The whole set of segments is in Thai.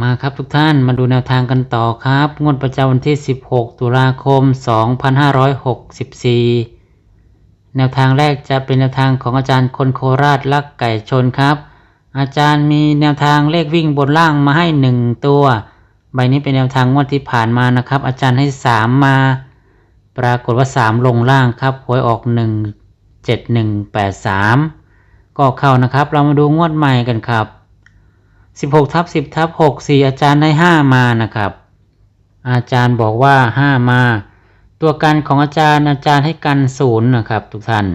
มาครับทุกท่านมาดูแนวทางกันต่อครับ งวดประจำวันที่ 16 ตุลาคม 2564 แนวทางแรกจะเป็นแนวทางของอาจารย์คนโคราชลักไก่ชนครับ อาจารย์มีแนวทางเลขวิ่งบนล่างมาให้ 1 ตัว ใบนี้เป็นแนวทางงวดที่ผ่านมานะครับ อาจารย์ให้ 3 มา ปรากฏว่า 3 ลงล่างครับหวยออก 1 7 1 8 3 ก็เข้านะครับ เรามาดูงวดใหม่กันครับ 16ทับ10ทับ6 4 อาจารย์ให้5 มานะครับ อาจารย์บอกว่า 5 มา ตัวกันของอาจารย์อาจารย์ให้กันศูนย์นะครับ ทุกท่าน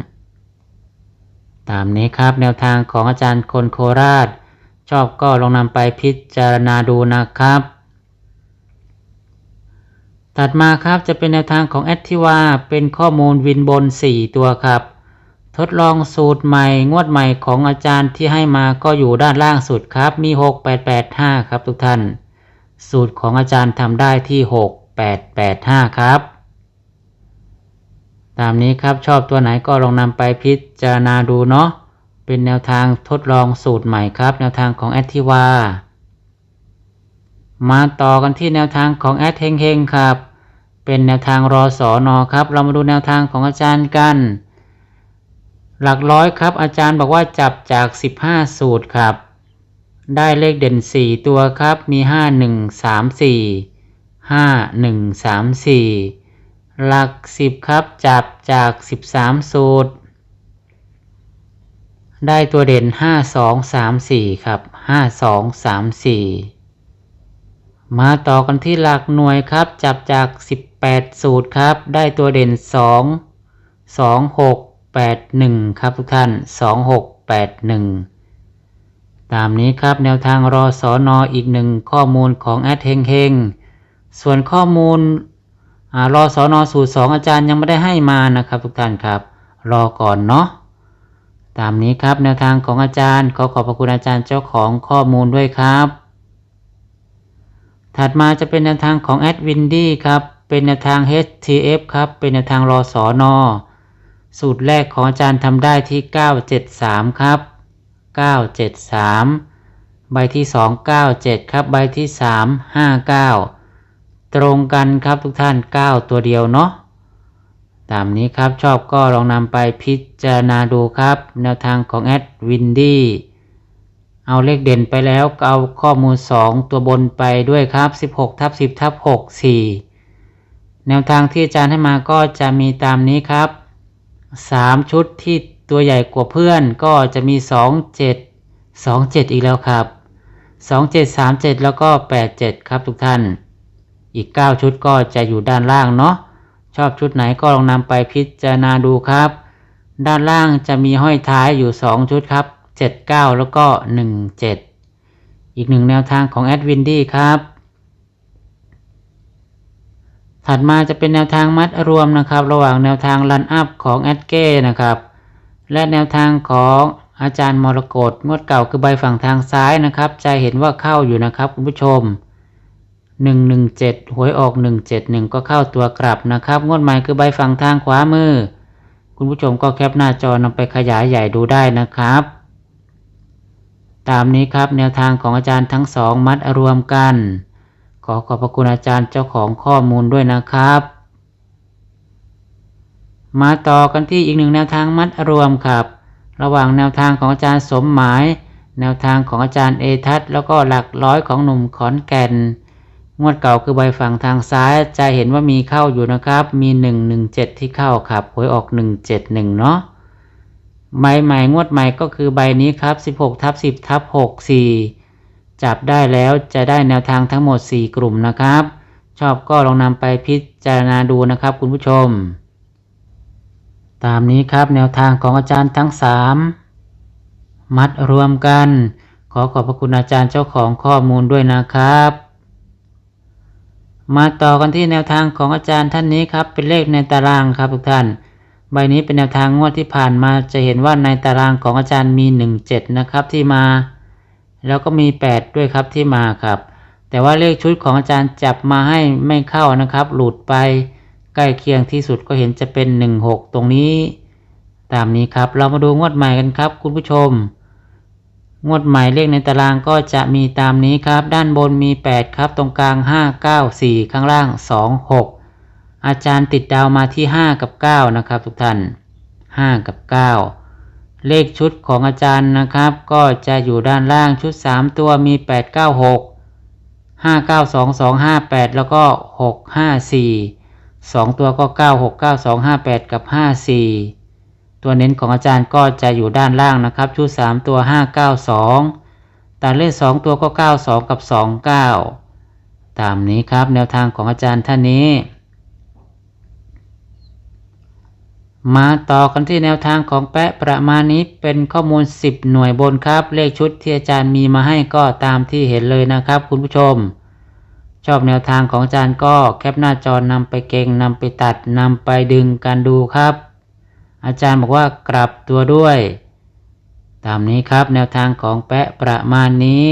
ตามนี้ครับแนวทางของอาจารย์คนโคราช ชอบก็ลองนำไปพิจารณาดูนะครับ ถัดมาครับจะเป็นแนวทางของแอดทิวาเป็นข้อมูลวินบน 4 ตัวครับ ทดลองสูตรใหม่งวดใหม่ของอาจารย์ที่ให้มาก็อยู่ด้านล่างสุดครับ มี 6885 ครับทุกท่าน สูตรของอาจารย์ทำได้ที่ 6885 ครับ ตามนี้ครับชอบตัวไหนก็ลองนำไปพิจารณาดูเนาะเป็นแนวทางทดลองสูตรใหม่ครับ แนวทางของแอดทิวามาต่อกันที่แนวทางของแอดเฮงเฮงครับ เป็นแนวทางรอสอนอครับ เรามาดูแนวทางของอาจารย์กัน หลักร้อยครับ อาจารย์บอกว่าจับจาก 15 สูตรครับ ได้เลขเด่น 4 ตัวครับ มี 5 1 3 4 5 1 3 4 หลัก 10 ครับ จับจาก 13 สูตร ได้ตัวเด่น 5 2 3 4 ครับ 5 2 3 4 มาต่อกันที่หลักหน่วยครับ จับจาก 18 สูตรครับ ได้ตัวเด่น 2 2 6 8 1 ครับทุกท่าน 2 6 8 1 ตามนี้ครับแนวทางรอสอนออีกหนึ่งข้อมูลของแอดเฮงเฮงส่วนข้อมูลอรอสอนอสูตร 2 อาจารย์ยังไม่ได้ให้มานะครับทุกท่านครับ รอก่อนเนาะตามนี้ครับแนวทางของอาจารย์ขอขอบพระคุณอาจารย์เจ้าของข้อมูลด้วยครับ ถัดมาจะเป็นแนวทางของแอดวินดี้ครับ เป็นแนวทาง HTF ครับ เป็นแนวทางรอสอนอ สูตรแรกของอาจารย์ทำได้ที่ 973 ครับ 973 ใบที่ 2 97 ครับ ใบที่ 3 59 ตรงกันครับทุกท่าน 9 ตัวเดียวเนาะตามนี้ครับชอบก็ลองนำไปพิจารณาดูครับ แนวทางของแอดวินดี้เอาเลขเด่นไปแล้วเอาข้อมูล 2 ตัวบนไปด้วยครับ 16ทับ10ทับ6 4 แนวทางที่อาจารย์ให้มาก็จะมีตามนี้ครับ 3ชุดที่ตัวใหญ่กว่าเพื่อนก็จะมี2 7 2 7อีกแล้วครับ2 7 3 7แล้วก็8 7ครับทุกท่าน อีก9ชุดก็จะอยู่ด้านล่างเนาะชอบชุดไหนก็ลองนำไปพิจารณาดูครับ ด้านล่างจะมีห้อยท้ายอยู่2ชุดครับ7 9แล้วก็1 7อีกหนึ่งแนวทางของแอดวินดี้ครับ ถัดมาจะเป็นแนวทางมัดรวมนะครับ ระหว่างแนวทางรันอัพของแอดเก้นะครับ และแนวทางของอาจารย์มรกตงวดเก่าคือใบฝั่งทางซ้ายนะครับ จะเห็นว่าเข้าอยู่นะครับคุณผู้ชม 117หวยออก 171 ก็เข้าตัวกลับนะครับ งวดใหม่คือใบฝั่งทางขวามือ คุณผู้ชมก็แคปหน้าจอนำไปขยายใหญ่ดูได้นะครับ ตามนี้ครับแนวทางของอาจารย์ทั้งสองมัดรวมกัน ขอขอบพระคุณอาจารย์เจ้าของข้อมูลด้วยนะครับ มาต่อกันที่อีกหนึ่งแนวทางมัดรวมครับ ระหว่างแนวทางของอาจารย์สมหมาย แนวทางของอาจารย์เอทัศแล้วก็หลักร้อยของหนุ่มขอนแก่น งวดเก่าคือใบฝั่งทางซ้ายจะเห็นว่ามีเข้าอยู่นะครับ มี 117 ที่เข้าครับหวยออก 171 เนาะใบใหม่งวดใหม่ก็คือใบนี้ครับ 16ทับ10ทับ64 จับได้แล้วจะได้แนวทางทั้งหมด 4 กลุ่มนะครับ ชอบก็ลองนำไปพิจารณาดูนะครับคุณผู้ชม ตามนี้ครับแนวทางของอาจารย์ทั้ง 3 มัดรวมกัน ขอขอบพระคุณอาจารย์เจ้าของข้อมูลด้วยนะครับ มาต่อกันที่แนวทางของอาจารย์ท่านนี้ครับเป็นเลขในตารางครับทุกท่าน ใบนี้เป็นแนวทางงวดที่ผ่านมาจะเห็นว่าในตารางของอาจารย์มี 17 นะครับที่มา แล้วก็มี 8 ด้วยครับที่มาครับ แต่ว่าเลขชุดของอาจารย์จับมาให้ไม่เข้านะครับ หลุดไปใกล้เคียงที่สุดก็เห็นจะเป็น 16 ตรงนี้ ตามนี้ครับเรามาดูงวดใหม่กันครับ คุณผู้ชม งวดใหม่เลขในตารางก็จะมีตามนี้ครับ ด้านบนมี 8 ครับ ตรงกลาง 5 9 4 ข้างล่าง 2 6 อาจารย์ติดดาวมาที่ 5 กับ 9 นะครับ ทุกท่าน 5 กับ 9 เลขชุดของอาจารย์นะครับ ก็จะอยู่ด้านล่างชุด 3 ตัวมี 8 9 6 5 9 2 2 5 8 แล้วก็ 6 5 4 2 ตัวก็ 9 6 9 2 5 8 กับ 5 4 ตัวเน้นของอาจารย์ก็จะอยู่ด้านล่างนะครับ ชุด 3 ตัว 5 9 2 ตัดเลข 2 ตัวก็ 9 2 กับ 2 9 ตามนี้ครับแนวทางของอาจารย์ท่านนี้ มาต่อกันที่แนวทางของแปะประมาณนี้เป็นข้อมูล 10 หน่วยบนครับ เลขชุดที่อาจารย์มีมาให้ก็ตามที่เห็นเลยนะครับ คุณผู้ชม ชอบแนวทางของอาจารย์ก็แคปหน้าจอนำไปเก่งนำไปตัดนำไปดึงกันดูครับ อาจารย์บอกว่ากลับตัวด้วย ตามนี้ครับแนวทางของแปะประมาณนี้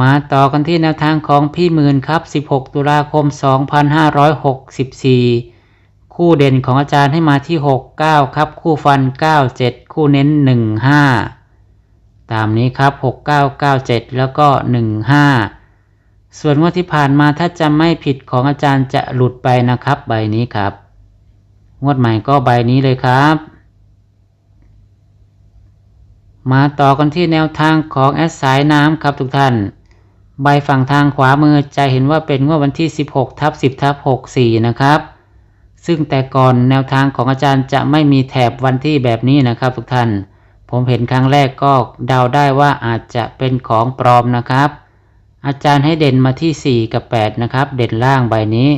มาต่อกันที่แนวทางของพี่หมื่นครับ 16 ตุลาคม 2564 คู่เด่นของอาจารย์ให้มาที่ 69 ครับ คู่ฟัน 97 คู่เน้น 15 ตามนี้ครับ 6997 แล้วก็ 15 ส่วนงวดที่ผ่านมาถ้าจะไม่ผิดของอาจารย์จะหลุดไปนะครับ ใบนี้ครับ งวดใหม่ก็ใบนี้เลยครับ มาต่อกันที่แนวทางของแอสายน้ำครับทุกท่านใบฝั่งทางขวามือจะเห็นว่าเป็นงวดวันที่ 16ทับ10ทับ64 นะครับ ซึ่งแต่ก่อนแนวทางของอาจารย์จะไม่มีแถบวันที่แบบนี้นะครับทุกท่าน ผมเห็นครั้งแรกก็เดาได้ว่าอาจจะเป็นของปลอมนะครับ อาจารย์ให้เด่นมาที่ 4 กับ 8 นะครับ เด่นล่างใบนี้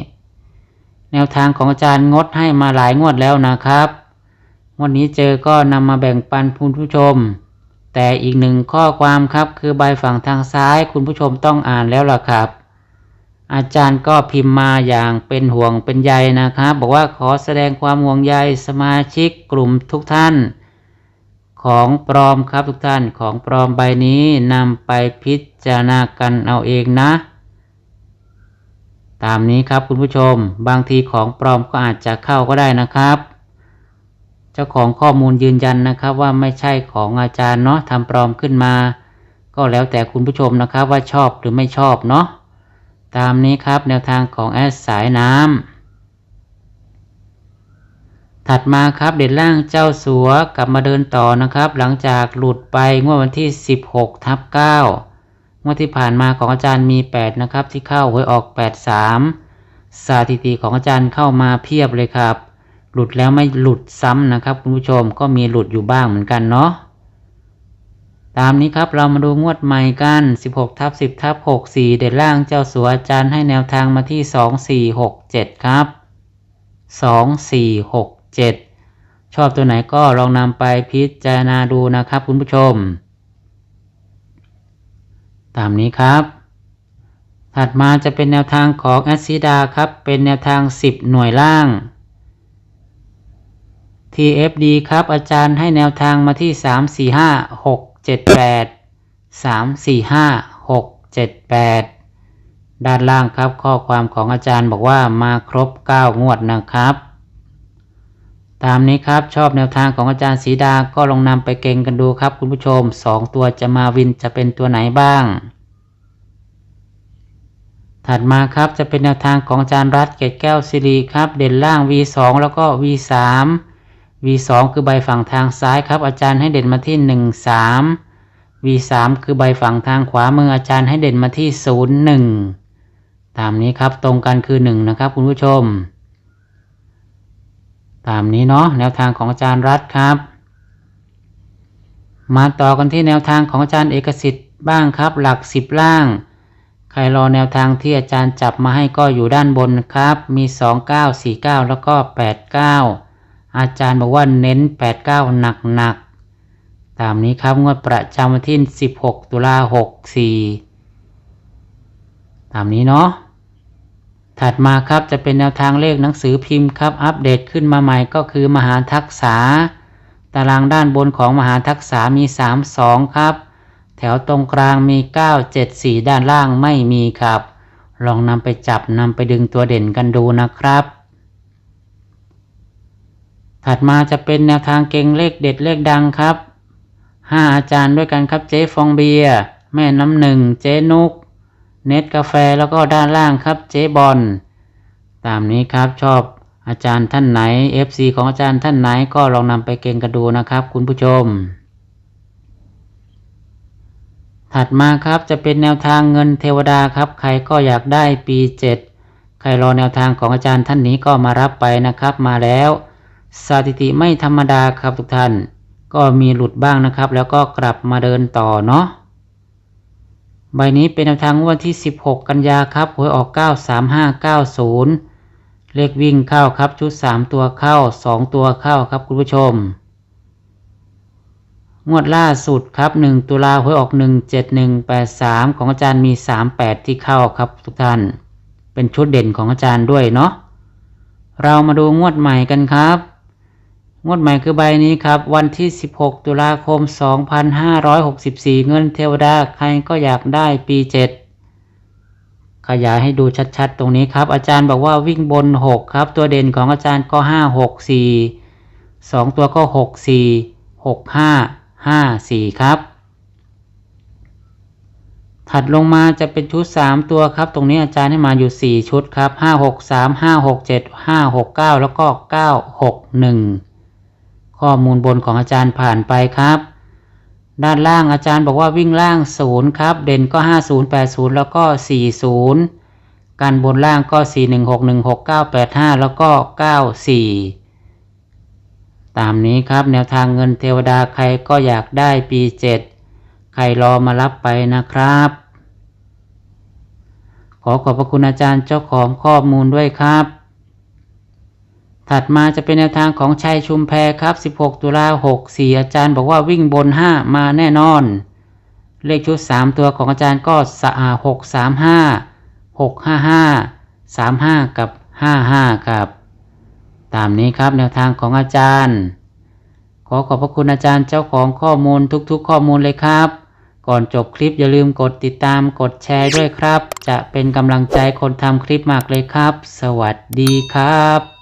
แนวทางของอาจารย์งดให้มาหลายงวดแล้วนะครับงวดนี้เจอก็นำมาแบ่งปันคุณผู้ชม แต่อีกหนึ่งข้อความครับคือใบฝั่งทางซ้ายคุณผู้ชมต้องอ่านแล้วล่ะครับ อาจารย์ก็พิมพ์มาอย่างเป็นห่วงเป็นใยนะครับ บอกว่าขอแสดงความห่วงใยสมาชิกกลุ่มทุกท่าน ของปลอมครับทุกท่านของปลอมใบนี้นำไปพิจารณากันเอาเองนะ ตามนี้ครับคุณผู้ชม บางทีของปลอมก็อาจจะเข้าก็ได้นะครับ เจ้าของข้อมูลยืนยันนะครับว่าไม่ใช่ของอาจารย์เนาะทำปลอมขึ้นมา ก็แล้วแต่คุณผู้ชมนะครับว่าชอบหรือไม่ชอบเนาะ ตามนี้ครับแนวทางของแอดสายน้ำ ถัดมาครับเด่นล่างเจ้าสัวกลับมาเดินต่อนะครับ หลังจากหลุดไปงวดวันที่ 16ทับ9งวดที่ผ่านมาของอาจารย์มี 8 นะครับ ที่เข้าหวยออก 83 สถิติของอาจารย์เข้ามาเพียบเลยครับ หลุดแล้วไม่หลุดซ้ำนะครับคุณผู้ชมก็มีหลุดอยู่บ้างเหมือนกันเนาะ ตามนี้ครับเรามาดูงวดใหม่กัน 16ทับ10ทับ64 เด่นล่างเจ้าสัวอาจารย์ให้แนวทางมาที่ 2467 ครับ 2467 ชอบตัวไหนก็ลองนำไปพิจารณาดูนะครับคุณผู้ชม ตามนี้ครับ ถัดมาจะเป็นแนวทางของแอซิดาครับ เป็นแนวทาง 10 หน่วยล่าง TFD ครับอาจารย์ให้แนวทางมาที่ 3 4 5 6 7 8 3 4 5 6 7 8ด้านล่างครับข้อความของอาจารย์บอกว่ามาครบ 9 งวดนะครับ ตามนี้ครับชอบแนวทางของอาจารย์สีดาก็ลองนำไปเก่งกันดูครับคุณผู้ชม 2 ตัวจะมาวินจะเป็นตัวไหนบ้าง ถัดมาครับจะเป็นแนวทางของอาจารย์รัฐเกตแก้วสิริครับ เด่นล่าง V2 แล้วก็ V3 V2 คือใบฝั่งทางซ้ายครับ อาจารย์ให้เด่นมาที่ 1 3 V3 คือใบฝั่งทางขวามืออาจารย์ให้เด่นมาที่ 0 1 ตามนี้ครับตรงกันคือ 1 นะครับคุณผู้ชม ตามนี้เนาะแนวทางของอาจารย์รัฐครับ มาต่อกันที่แนวทางของอาจารย์เอกสิทธิ์บ้างครับ หลัก 10 ล่าง ใครรอแนวทางที่อาจารย์จับมาให้ก็อยู่ด้านบนครับ มี 2 9 4 9 แล้วก็ 8 9 อาจารย์บอกว่าเน้น 8 9 หนักหนักตามนี้ครับงวดประจำวันที่ 16 ตุลา64ตตามนี้เนาะถัดมาครับจะเป็นแนวทางเลขหนังสือพิมพ์ครับ อัปเดตขึ้นมาใหม่ก็คือมหาทักษา ตารางด้านบนของมหาทักษามี 3 2 ครับ แถวตรงกลางมี 9 7 4 ด้านล่างไม่มีครับ ลองนำไปจับนำไปดึงตัวเด่นกันดูนะครับ ถัดมาจะเป็นแนวทางเก่งเลขเด็ดเลขดังครับ5อาจารย์ด้วยกันครับเจ๊ฟองเบียร์แม่น้ำหนึ่งเจ๊นุก เน็ตกาแฟแล้วก็ด้านล่างครับเจ๊บอลตามนี้ครับชอบอาจารย์ท่านไหน FC ของอาจารย์ท่านไหนก็ลองนำไปเก่งกันดูนะครับ คุณผู้ชม ถัดมาครับจะเป็นแนวทางเงินเทวดาครับ ใครก็อยากได้ปี 7 ใครรอแนวทางของอาจารย์ท่านนี้ก็มารับไปนะครับมาแล้ว สถิติไม่ธรรมดาครับทุกท่าน ก็มีหลุดบ้างนะครับ แล้วก็กลับมาเดินต่อเนาะใบนี้เป็นแนวทางวันที่ 16 กันยาครับหวยออก 93590 เลขวิ่งเข้าครับชุด 3 ตัวเข้า 2 ตัวเข้าครับคุณผู้ชม งวดล่าสุดครับ 1 ตุลาหวยออก 17183 ของอาจารย์มี 38 ที่เข้าครับทุกท่าน เป็นชุดเด่นของอาจารย์ด้วยเนาะเรามาดูงวดใหม่กันครับ งวดใหม่คือใบนี้ครับ วันที่ 16 ตุลาคม 2564 เงินเทวดาใครก็อยากได้ปี 7 ขยายให้ดูชัดๆ ตรงนี้ครับ อาจารย์บอกว่าวิ่งบน 6 ครับ ตัวเด่นของอาจารย์ก็ 5 6 4 2 ตัวก็ 6 4 6 5 5 4 ครับ ถัดลงมาจะเป็นชุด 3 ตัวครับ ตรงนี้อาจารย์ให้มาอยู่ 4 ชุดครับ 5 6 3 5 6 7 5 6 9 แล้วก็ 9 6 1 ข้อมูลบนของอาจารย์ผ่านไปครับ ด้านล่างอาจารย์บอกว่าวิ่งล่าง 0 ครับ เด่นก็ 50 80 แล้วก็ 40การบนล่างก็ 41 61 69 85 แล้วก็ 94 ตามนี้ครับแนวทางเงินเทวดาใครก็อยากได้ปี 7 ใครรอมารับไปนะครับ ขอขอบพระคุณอาจารย์เจ้าของข้อมูลด้วยครับ ถัดมาจะเป็นแนวทางของชัยชุมแพครับ 16 ตุลา64 อาจารย์บอกว่าวิ่งบน 5 มาแน่นอน เลขชุด 3 ตัวของอาจารย์ก็สะอา6 3 5 6 5 5 3 5 กับ 55 ครับ ตามนี้ครับแนวทางของอาจารย์ ขอขอบพระคุณอาจารย์เจ้าของข้อมูลทุกๆ ข้อมูลเลยครับ ก่อนจบคลิปอย่าลืมกดติดตามกดแชร์ด้วยครับ จะเป็นกำลังใจคนทำคลิปมากเลยครับ สวัสดีครับ